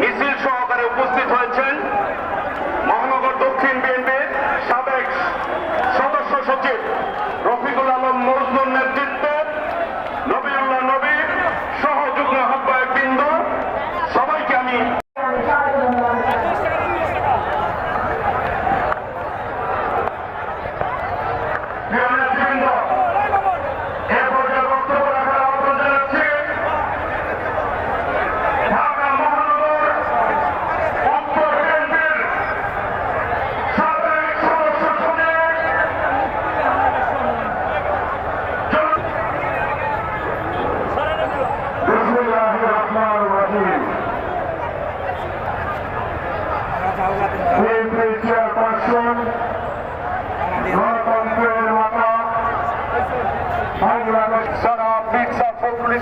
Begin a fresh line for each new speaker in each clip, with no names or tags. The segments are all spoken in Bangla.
মিছিল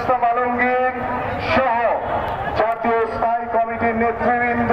ইসলাম আলমগীর সহ জাতীয় স্থায়ী কমিটির নেতৃবৃন্দ